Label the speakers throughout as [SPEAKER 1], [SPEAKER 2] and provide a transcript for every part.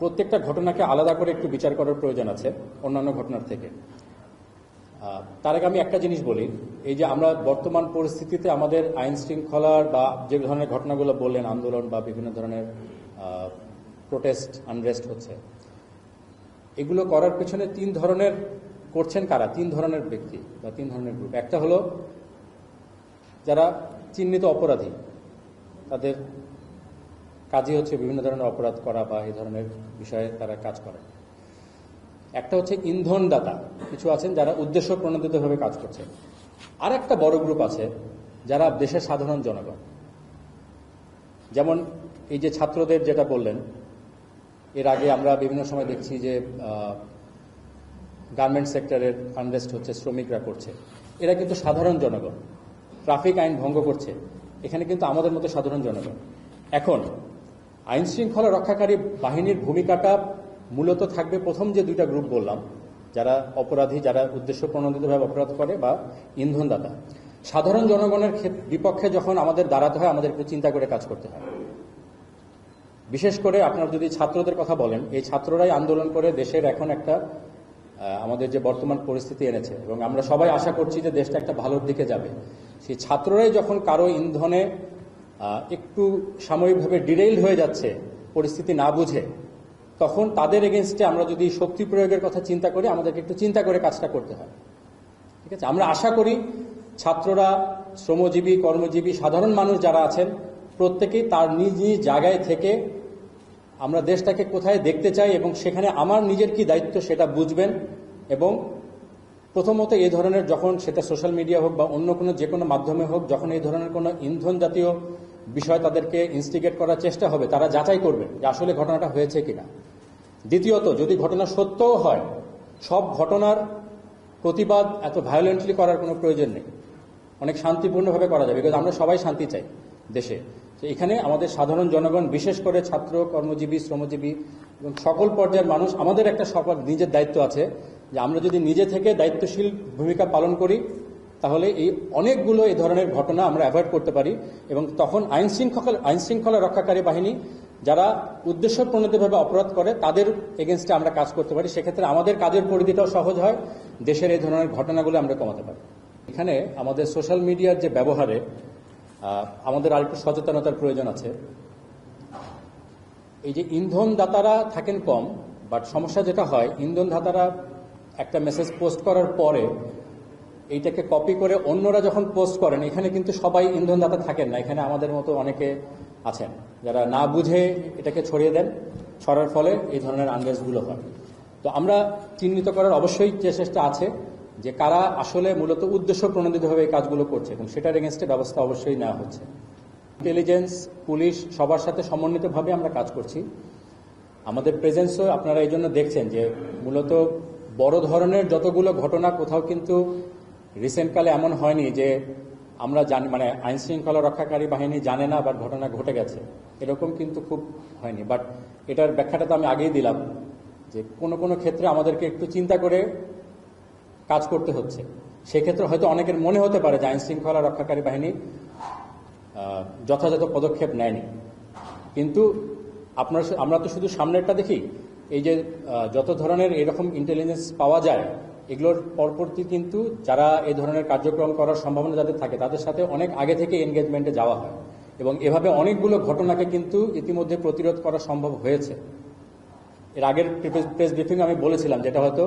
[SPEAKER 1] প্রত্যেকটা ঘটনাকে আলাদা করে একটু বিচার করার প্রয়োজন আছে অন্যান্য ঘটনার থেকে। তার আগে আমি একটা জিনিস বলি, এই যে আমরা বর্তমান পরিস্থিতিতে আমাদের আইন শৃঙ্খলার বা যে ধরনের ঘটনাগুলো বললেন, আন্দোলন বা বিভিন্ন ধরনের প্রোটেস্ট আনরেস্ট হচ্ছে, এগুলো করার পেছনে তিন ধরনের করছেন কারা? তিন ধরনের ব্যক্তি বা তিন ধরনের গ্রুপ একটা হলো যারা চিহ্নিত অপরাধী, তাদের কাজই হচ্ছে বিভিন্ন ধরনের অপরাধ করা বা এই ধরনের বিষয়ে তারা কাজ করে। একটা হচ্ছে ইন্ধনদাতা। কিছু আছেন যারা উদ্দেশ্য প্রণোদিতভাবে কাজ করছে। আর একটা বড় গ্রুপ আছে যারা দেশের সাধারণ জনগণ। যেমন এই যে ছাত্রদের যেটা বললেন, এর আগে আমরা বিভিন্ন সময় দেখছি যে গার্মেন্ট সেক্টরের আনরেস্ট হচ্ছে, শ্রমিকরা করছে। এরা কিন্তু সাধারণ জনগণ। ট্রাফিক আইন ভঙ্গ করছে। এখানে কিন্তু আমাদের মতো সাধারণ জনগণ। এখন আইন শৃঙ্খলা রক্ষাকারী বাহিনীর ভূমিকাটা মূলত থাকবে প্রথম যে দুইটা গ্রুপ বললাম, যারা অপরাধী, যারা উদ্দেশ্য প্রণোদিতভাবে অপরাধ করে বা ইন্ধনদাতা। সাধারণ জনগণের বিপক্ষে যখন আমাদের দাঁড়াতে হয় আমাদের একটু চিন্তা করে কাজ করতে হয়। বিশেষ করে আপনার যদি ছাত্রদের কথা বলেন, এই ছাত্ররাই আন্দোলন করে দেশের এখন একটা আমাদের যে বর্তমান পরিস্থিতি এনেছে। এবং আমরা সবাই আশা করছি যে দেশটা একটা ভালোর দিকে যাবে। সেই ছাত্ররাই যখন কারও ইন্ধনে একটু সাময়িকভাবে ডিরেইল হয়ে যাচ্ছে, পরিস্থিতি না বুঝে, তখন তাদের এগেনস্টে আমরা যদি শক্তি প্রয়োগের কথা চিন্তা করি, আমাদেরকে একটু চিন্তা করে কাজটা করতে হয়। ঠিক আছে? আমরা আশা করি ছাত্ররা, শ্রমজীবী, কর্মজীবী, সাধারণ মানুষ যারা আছেন, প্রত্যেকেই তার নিজ নিজ জায়গায় থেকে আমরা দেশটাকে কোথায় দেখতে চাই এবং সেখানে আমার নিজের কি দায়িত্ব সেটা বুঝবেন এবং প্রথমত এই ধরনের যখন সেটা সোশ্যাল মিডিয়া হোক বা অন্য কোনো যে কোনো মাধ্যমে হোক, যখন এই ধরনের কোনো ইন্ধন জাতীয় বিষয় তাদেরকে ইনস্টিগেট করার চেষ্টা হবে, তারা যাচাই করবেন যে আসলে ঘটনাটা হয়েছে কিনা। দ্বিতীয়ত, যদি ঘটনা সত্যও হয়, সব ঘটনার প্রতিবাদ এত ভায়োলেন্টলি করার কোনো প্রয়োজন নেই। অনেক শান্তিপূর্ণভাবে করা যাবে বিকজ আমরা সবাই শান্তি চাই দেশে। এখানে আমাদের সাধারণ জনগণ, বিশেষ করে ছাত্র, কর্মজীবী, শ্রমজীবী এবং সকল পর্যায়ের মানুষ, আমাদের একটা সকল নিজের দায়িত্ব আছে যে আমরা যদি নিজে থেকে দায়িত্বশীল ভূমিকা পালন করি তাহলে এই অনেকগুলো এই ধরনের ঘটনা আমরা অ্যাভয়েড করতে পারি এবং তখন আইন শৃঙ্খলা আইন শৃঙ্খলা রক্ষাকারী বাহিনী যারা উদ্দেশ্য প্রণোদিতভাবে অপরাধ করে, তাদের এগেনস্টে আমরা কাজ করতে পারি। সেক্ষেত্রে আমাদের কাজের পরিধিটাও সহজ হয়। দেশের এই ধরনের ঘটনাগুলো আমরা কমাতে পারি। এখানে আমাদের সোশ্যাল মিডিয়ার যে ব্যবহারে আমাদের আরেকটু সচেতনতার প্রয়োজন আছে। এই যে ইন্ধন দাতারা থাকেন কম বাট সমস্যা যেটা হয় ইন্ধন দাতারা একটা মেসেজ পোস্ট করার পরে এইটাকে কপি করে অন্যরা যখন পোস্ট করেন, এখানে কিন্তু সবাই ইন্ধনদাতা থাকেন না। এখানে আমাদের মতো অনেকে আছেন। যারা না বুঝে এটাকে ছড়িয়ে দেন, ছড়ার ফলে এই ধরনের আনরেসগুলো হয়। তো আমরা চিহ্নিত করার অবশ্যই চেষ্টা আছে যে কারা আসলে মূলত উদ্দেশ্য প্রণোদিতভাবে এই কাজগুলো করছে, এবং সেটার এগেনস্টে ব্যবস্থা অবশ্যই নেওয়া হচ্ছে। ইন্টেলিজেন্স পুলিশ সবার সাথে সমন্বিতভাবে আমরা কাজ করছি। আমাদের প্রেজেন্সও আপনারা এই জন্য দেখছেন যে মূলত বড় ধরনের যতগুলো ঘটনা কোথাও কিন্তু রিসেন্টকালে এমন হয়নি যে আমরা জানি মানে আইন শৃঙ্খলা রক্ষাকারী বাহিনী জানে না বা ঘটনা ঘটে গেছে। এরকম কিন্তু খুব হয়নি। বাট এটার ব্যাখ্যাটা তো আমি আগেই দিলাম, যে কোনো কোনো ক্ষেত্রে আমাদেরকে একটু চিন্তা করে কাজ করতে হচ্ছে। সেক্ষেত্রে হয়তো অনেকের মনে হতে পারে যে আইন শৃঙ্খলা রক্ষাকারী বাহিনী যথাযথ পদক্ষেপ নেয়নি। কিন্তু আপনার আমরা তো শুধু সামনেরটা দেখি, এই যে যত ধরনের এরকম ইন্টেলিজেন্স পাওয়া যায় এগুলোর পরবর্তী কিন্তু যারা এ ধরনের কার্যক্রম করার সম্ভাবনা যাদের থাকে, তাদের সাথে অনেক আগে থেকে এনগেজমেন্টে যাওয়া হয়। এবং এভাবে অনেকগুলো ঘটনাকে কিন্তু ইতিমধ্যে প্রতিরোধ করা সম্ভব হয়েছে। এর আগের প্রেস ব্রিফিং আমি বলেছিলাম যেটা হয়তো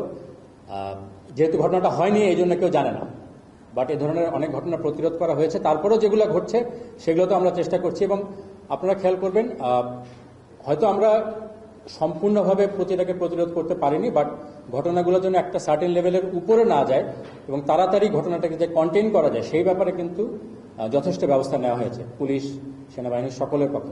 [SPEAKER 1] যেহেতু ঘটনাটা হয়নি, এই জন্য কেউ জানে না। বাট এ ধরনের অনেক ঘটনা প্রতিরোধ করা হয়েছে। তারপরেও যেগুলো ঘটছে, সেগুলো তো আমরা চেষ্টা করছি। এবং আপনারা খেয়াল করবেন হয়তো আমরা সম্পূর্ণভাবে প্রতিটাকে প্রতিরোধ করতে পারিনি বাট ঘটনাগুলোর যেন একটা সার্টেন লেভেলের উপরে না যায় এবং তাড়াতাড়ি ঘটনাটাকে যে কন্টেন করা যায়, সেই ব্যাপারে কিন্তু যথেষ্ট ব্যবস্থা নেওয়া হয়েছে। পুলিশ সেনাবাহিনীর সকলের পক্ষে।